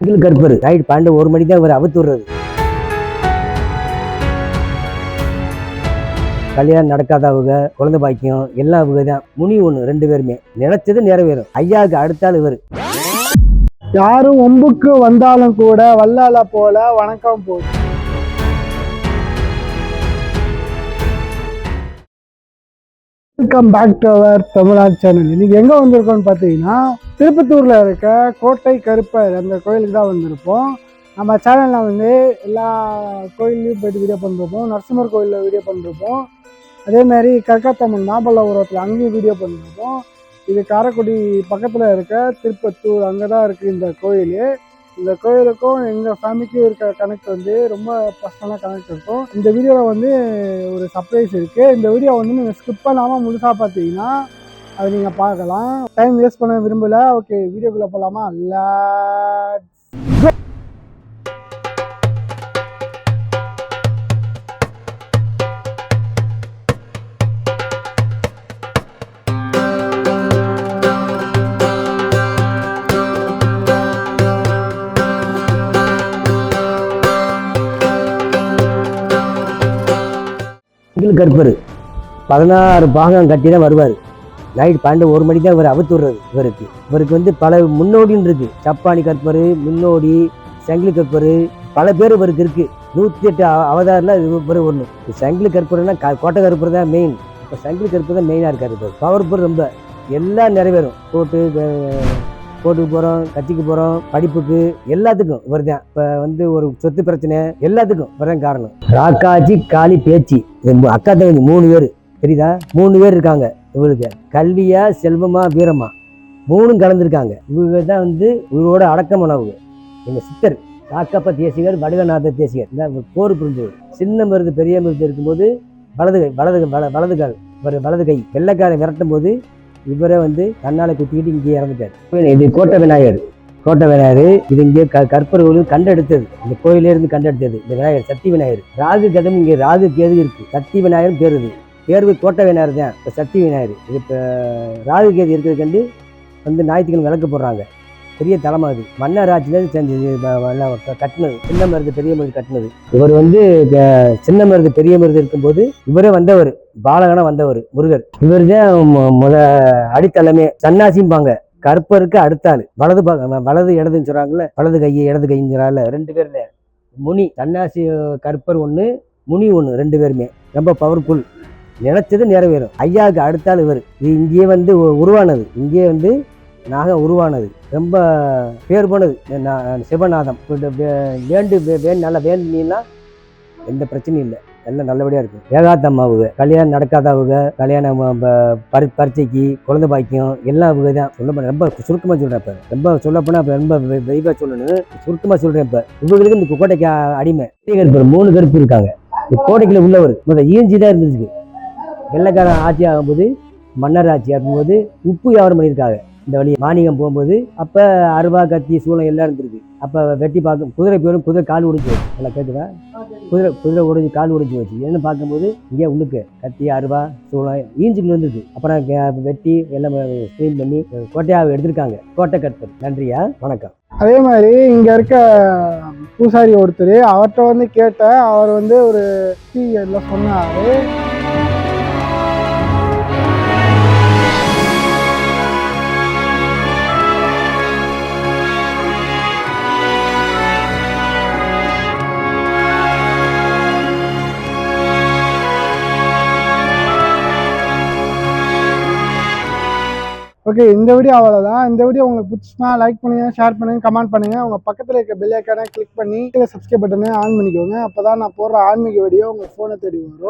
செங்கில் கருப்பர். Night பன்னெண்டு ஒரு மணி தான் இவர் அவுத்து விடுறது. கல்யாணம் நடக்காதவங்க குழந்தை பாக்கியம் எல்லாம் அவங்க தான். முனி ஒன்று ரெண்டு பேருமே. நினைச்சது நிறைவேறும். ஐயாவுக்கு அடுத்தால் இவர். யாரும் ஒம்புக்கு வந்தாலும் கூட வல்லால போல வணக்கம் போகும். Welcome back to our Tamil Nadu channel இன்னைக்கு எங்கே வந்திருக்கோம்னு பார்த்தீங்கன்னா திருப்பத்தூரில் இருக்க கோட்டை கருப்பர் அந்த கோயிலுக்கு தான் வந்திருப்போம். நம்ம சேனலில் வந்து எல்லா கோயில்லையும் போயிட்டு வீடியோ பண்ணிருப்போம். நரசிம்மர் கோயிலில் வீடியோ பண்ணிருப்போம். அதே மாதிரி கற்காத்தம்மன் மாபல்லபுரத்தில் அங்கேயும் வீடியோ பண்ணிருப்போம். இது காரைக்குடி பக்கத்தில் இருக்க திருப்பத்தூர் அங்கே தான் இருக்குது இந்த கோயில். இந்த கோயிலுக்கும் எங்கள் ஃபேமிலிக்கும் இருக்க கனெக்ட் வந்து ரொம்ப பர்சனலாக கனெக்ட் இருக்கும். இந்த வீடியோவில் வந்து ஒரு சர்ப்ரைஸ் இருக்குது இந்த வீடியோ வந்து நீங்கள் ஸ்கிப் பண்ணாமல் முழுசாக பார்த்தீங்கன்னா அதை நீங்கள் பார்க்கலாம். டைம் வேஸ்ட் பண்ண விரும்பல. ஓகே வீடியோக்குள்ளே போகலாமா இல்லை செங்கில் கருப்பர். பதினாறு பாகம் கட்டி தான் வருவார். நைட் பன்னெண்டு ஒரு மணி தான் இவர் அவுத்து விடுறது இவருக்கு. இவருக்கு வந்து பல முன்னோடின்னு இருக்கு. சப்பானி கற்பர் முன்னோடி சங்கிலி கற்பர் பல பேர் இவருக்கு இருக்கு. நூற்றி எட்டு அவதாரில் இவர் ஒன்று சங்கிலி கற்பூர்னா க கோட்டை கருப்பர் தான் மெயின் இப்போ சங்கிலி கற்பர் தான் மெயினாக இருக்கார் இப்போ பவர்ஃபுல் ரொம்ப. எல்லாம் நிறைவேறும். கோட்டு கோட்டுக்கு போகிறோம் கட்சிக்கு போகிறோம் படிப்புக்கு எல்லாத்துக்கும் இவர் தான் இப்போ வந்து ஒரு சொத்து பிரச்சனை எல்லாத்துக்கும் இவர் தான் காரணம். ராக்காச்சி காளி பேச்சு இது அக்கா தங்கச்சி மூணு பேர். தெரியுதா? மூணு பேர் இருக்காங்க இவருக்கு கல்வியா செல்வமா வீரமா? மூணும் கலந்துருக்காங்க. இவங்க தான் வந்து இவரோட அடக்கமானவங்க. எங்கள் சித்தர் காக்கப்ப தேசிகர் வடுகநாத தேசிகர். இந்த போர் புரிஞ்சவர். சின்ன மருந்து பெரிய மருந்து இருக்கும்போது வலது கை வலது வல வலது கால் ஒரு வலது கை. வெள்ளைக்காரன் விரட்டும் போது இவரை வந்து கண்ணால் குத்திக்கிட்டு இங்கே இறந்துட்டார். இது கோட்டை விநாயகர். கோட்டை விநாயகர் இது இங்கே க கற்பர் கண்டெடுத்தது. இந்த கோயிலேருந்து கண்டெடுத்தது. இந்த விநாயகர் சக்தி விநாயகர். ராகு கதம் இங்கே ராகு கேது இருக்கு. சக்தி விநாயகர் பேர் இது தேர்வு கோட்டை விநாயகர் தான். இப்போ சக்தி விநாயகர். இது இப்போ ராகு கேது இருக்கிறது கண்டு வந்து ஞாயிற்றுக்கிழமை விளக்கு போடுறாங்க. பெரிய தலைமை அது. மன்னர் ஆட்சியிலேருந்து செஞ்சது கட்டினது. சின்ன மருந்து பெரிய மருது கட்டினது. இவர் வந்து சின்ன மருந்து பெரிய மருந்து இருக்கும்போது இவரே வந்தவர். பாலகனா வந்தவர் முருகர். இவர் தான் முத அடித்தளமே. சன்னாசிம்பாங்க. கற்பருக்கு அடுத்தாள். வலது பக்கம் வலது இடதுன்னு சொல்கிறாங்கல்ல வலது கை இடது கைன்னு ரெண்டு பேர்ல முனி சன்னாசி கற்பர் ஒன்று முனி ஒன்று ரெண்டு பேருமே. ரொம்ப பவர்ஃபுல் நினைச்சது நிறைவேறும். ஐயாவுக்கு அடுத்தாள் இவர். இது இங்கேயே வந்து உருவானது. இங்கேயே வந்து நாகம் உருவானது. ரொம்ப பேர் போனது சிவநாதம். வே- வேண்டு வே- வேண்டு நல்லா வேண்டினா எந்த பிரச்சனையும் இல்லை. எல்லாம் நல்லபடியாக இருக்கும் ஏகாத்தம்மாவுக கல்யாணம் நடக்காத அவங்க கல்யாணம் பரி பரிச்சைக்கு குழந்தை பாக்கியம் எல்லாம் அவங்க தான். சொல்ல ரொம்ப சுருக்கமாக சொல்கிறேன் இப்போ. ரொம்ப சொல்லப்போனால் இப்போ ரொம்ப விரிவாக சொல்லணும். சுருக்கமாக சொல்கிறேன் இப்போ. இவங்களுக்கு இந்த கோட்டைக்கு அடிமை. கருப்பு மூணு கருப்பு இருக்காங்க. இந்த கோட்டைக்குள்ள உள்ளவர். முதல் ஈஞ்சி தான் இருந்துச்சு. வெள்ளைக்காரன் ஆட்சி ஆகும்போது மன்னர் ஆட்சி ஆகும்போது உப்பு வியாபாரம் பண்ணியிருக்காங்க. இந்த வழி மானியம் போகும்போது அப்போ அருவா கத்தி சூளம் எல்லாம் இருந்திருக்கு. அப்போ வெட்டி பார்க்கும் குதிரை போயிடும் குதிரை கால் உடைஞ்சு போச்சு. நல்லா கேட்குதா குதிரை குதிரை உடைஞ்சு கால் உடைஞ்சு போச்சு. என்ன பார்க்கும்போது இங்கே உள்ளுக்கு கத்தி அருவா சூளம் ஈஞ்சுக்கு இருந்தது அப்புறம் வெட்டி எல்லாம் ஸ்க்ரீன் பண்ணி கோட்டையாக எடுத்திருக்காங்க. கோட்டை கற்பர் நன்றியா? வணக்கம். அதே மாதிரி இங்கே இருக்க பூசாரி ஒருத்தர் அவர்கிட்ட வந்து கேட்டேன். அவர் வந்து ஒரு எல்லாம் சொன்னார். ஓகே இந்த வீடியோ அவ்வளோதான் இந்த வீடியோ உங்களுக்கு பிடிச்சினா லைக் பண்ணுங்க ஷேர் பண்ணுங்க கமெண்ட் பண்ணுங்கள் உங்கள் பக்கத்தில் இருக்க பெல் ஐக்கானை கிளிக் பண்ணி சப்ஸ்கிரைப் பட்டனை ஆன் பண்ணிக்கோங்க. அப்போ தான் நான் போடுற ஆன்மீக வீடியோ உங்கள் ஃபோனை தேடி வரும்.